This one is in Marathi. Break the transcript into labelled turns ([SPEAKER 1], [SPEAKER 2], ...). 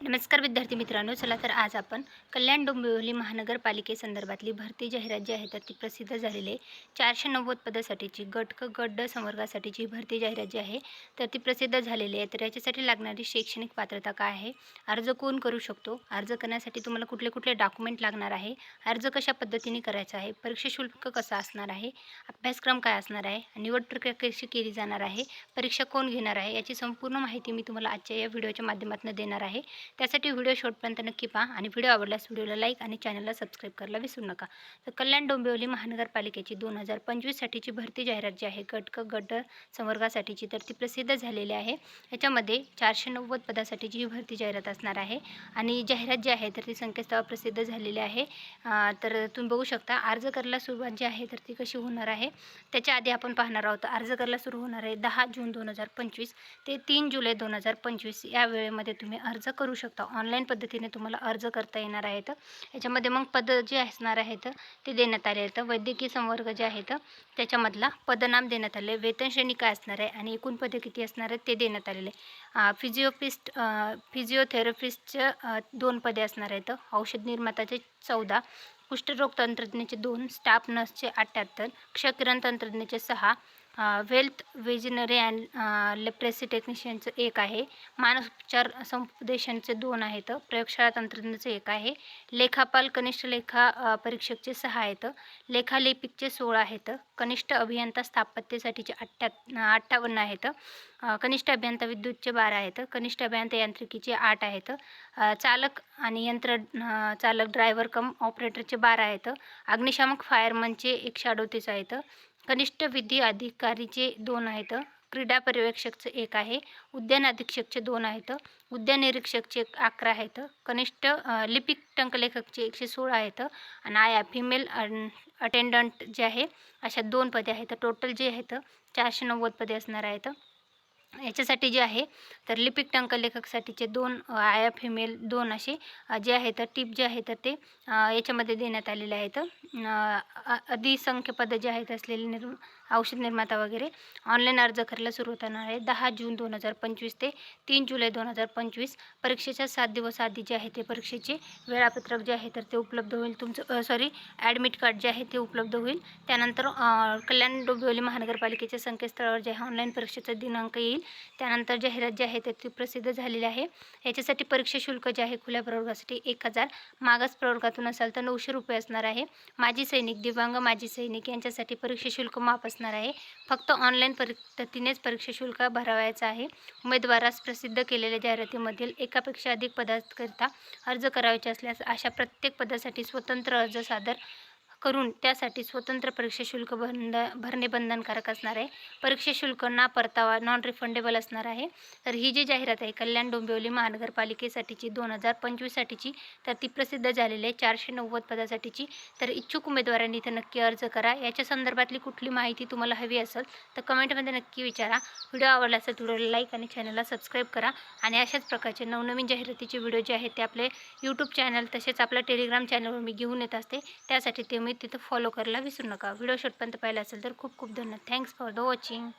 [SPEAKER 1] नमस्कार विद्यार्थी मित्रांनो चला तर आज आपण कल्याण डोंबिवली महानगरपालिकेसंदर्भातली भरती जाहिरात जी आहे तर ती प्रसिद्ध झालेली आहे. चारशे नव्वद पदासाठीची गट क गट ड संवर्गासाठीची भरती जाहिरात जी आहे तर ती प्रसिद्ध झालेली आहे. तर याच्यासाठी लागणारी शैक्षणिक पात्रता काय आहे अर्ज कोण करू शकतो अर्ज करण्यासाठी तुम्हाला कुठले कुठले डॉक्युमेंट लागणार आहे अर्ज कशा पद्धतीने करायचा आहे परीक्षा शुल्क कसं असणार आहे अभ्यासक्रम काय असणार आहे निवड प्रक्रिया कशी केली जाणार आहे परीक्षा कोण घेणार आहे याची संपूर्ण माहिती मी तुम्हाला आजच्या या व्हिडिओच्या माध्यमातून देणार आहे. त्यासाठी व्हिडिओ शॉर्टपर्यंत नक्की पहा आणि व्हिडिओ आवडल्यास व्हिडिओला लाईक आणि चॅनलला सबस्क्राईब करायला विसरू नका. तर कल्याण डोंबिवली महानगरपालिकेची दोन हजार पंचवीससाठीची भरती जाहिरात जी आहे गट क गट संवर्गासाठीची तर ती प्रसिद्ध झालेली आहे. याच्यामध्ये चारशे नव्वद पदासाठीची ही भरती जाहिरात असणार आहे आणि जाहिरात जी आहे तर ती संकेतस्थळावर प्रसिद्ध झालेली आहे. तर तुम्ही बघू शकता अर्ज करायला सुरुवात जी आहे तर ती कशी होणार आहे त्याच्या आधी आपण पाहणार आहोत. अर्ज करायला सुरू होणार आहे दहा जून दोन हजार पंचवीस ते तीन जुलै दोन हजार पंचवीस. या वेळेमध्ये तुम्ही अर्ज करू शकता. ऑनलाईन पद्धतीने तुम्हाला अर्ज करता येणार आहेत. याच्यामध्ये मग पद जे असणार आहेत ते देण्यात आले आहेत. वैद्यकीय संवर्ग जे आहेत त्याच्यामधला पदनाम देण्यात आले. वेतन श्रेणी काय असणार आहे आणि एकूण पदे किती असणार आहेत ते देण्यात आलेले फिजिओपिस्ट फिजिओथेरपिस्टचे दोन पदे असणार आहेत. औषध निर्मात्याचे चौदा कुष्ठरोग तंत्रज्ञाचे दोन स्टाफ नर्सचे अठ्ठ्याहत्तर क्षकिरण तंत्रज्ञाचे सहा वेल्थ वेजिनरी अँड लेप्रेसी टेक्निशियनचं एक आहे. मानसोपचार समुपदेशांचे दोन आहेत. प्रयोगशाळा तंत्रज्ञाचं एक आहे. लेखापाल कनिष्ठ लेखा परीक्षकचे सहा आहेत. लेखालेपिकचे सोळा आहेत. कनिष्ठ अभियंता स्थापत्यसाठीचे अठ्ठ्या अठ्ठावन्न आहेत. कनिष्ठ अभियंता विद्युतचे बारा आहेत. कनिष्ठ अभियंता यांत्रिकीचे आठ आहेत. चालक आणि यंत्र चालक ड्रायव्हर कम ऑपरेटरचे बारा आहेत. अग्निशामक फायरमनचे एकशे अडोतीस आहेत. कनिष्ठ विधी अधिकारीचे दोन आहेत. क्रीडा पर्यवेक्षकचे एक आहे. उद्यान अधीक्षकचे दोन आहेत. उद्यान निरीक्षकचे एक अकरा आहेत. कनिष्ठ लिपिक टंकलेखकचे एकशे सोळा आहेत. आणि आया फिमेल अटेंडंट जे आहे अशा दोन पदे आहेत. टोटल जे आहेत चारशे नव्वद पदे असणार आहेत. याच्यासाठी जे आहे तर लिपिक टंकलेखकसाठीचे दोन आया फिमेल दोन असे जे जे आहेत टीप जे आहे तर ते याच्यामध्ये देण्यात आलेले आहेत. अ, अधिसंख्य पदं जे आहेत असलेले निर्म औषध निर्माता वगैरे. ऑनलाईन अर्ज करायला सुरू होणार आहे. दहा जून दोन हजार पंचवीस ते तीन जुलै दोन हजार पंचवीस. परीक्षेच्या सात दिवस आधी जे आहे ते परीक्षेचे वेळापत्रक जे आहे तर ते उपलब्ध होईल. तुमचं सॉरी ॲडमिट कार्ड जे आहे ते उपलब्ध होईल. त्यानंतर कल्याण डोंबिवली महानगरपालिकेच्या संकेतस्थळावर जे आहे ऑनलाईन परीक्षेचा दिनांक येईल. त्यानंतर जाहिरात जी आहे ते ती प्रसिद्ध झालेली आहे. याच्यासाठी परीक्षा शुल्क जे आहे खुल्या प्रवर्गासाठी एक हजार. मागास प्रवर्गातून असाल तर नऊशे रुपये असणार आहे. माजी सैनिक दिव्यांग माजी सैनिक यांच्यासाठी परीक्षा शुल्क माफ असणार आहे. फक्त ऑनलाईन पद्धतीनेच परीक्षा शुल्क भरावायचं आहे. उमेदवारास प्रसिद्ध केलेल्या जाहिरातीमधील एकापेक्षा अधिक पदाकरिता अर्ज करावयाचे असल्यास अशा प्रत्येक पदासाठी स्वतंत्र अर्ज सादर करून त्यासाठी स्वतंत्र परीक्षा शुल्क बंद भरणे बंधनकारक असणार आहे. परीक्षा शुल्क ना परतावा नॉन रिफंडेबल असणार आहे. तर ही जी जाहिरात आहे कल्याण डोंबिवली महानगरपालिकेसाठीची दोन हजार पंचवीससाठीची तर ती प्रसिद्ध झालेली आहे. चारशे नव्वद पदासाठीची. तर इच्छुक उमेदवारांनी इथं नक्की अर्ज करा. याच्या संदर्भातली कुठली माहिती तुम्हाला हवी असेल तर कमेंटमध्ये नक्की विचारा. व्हिडिओ आवडला असेल व्हिडिओला लाईक आणि चॅनलला सबस्क्राईब करा. आणि अशाच प्रकारचे नवनवीन जाहिरातीचे व्हिडिओ जे आहेत ते आपले यूट्यूब चॅनल तसेच आपल्या टेलिग्राम चॅनलवर मी घेऊन येत असते. त्यासाठी ते मी तिथं फॉलो करायला विसरू नका. व्हिडिओ शॉर्टपर्यंत पाहिला असेल तर खूप खूप धन्यवाद. Thanks for the watching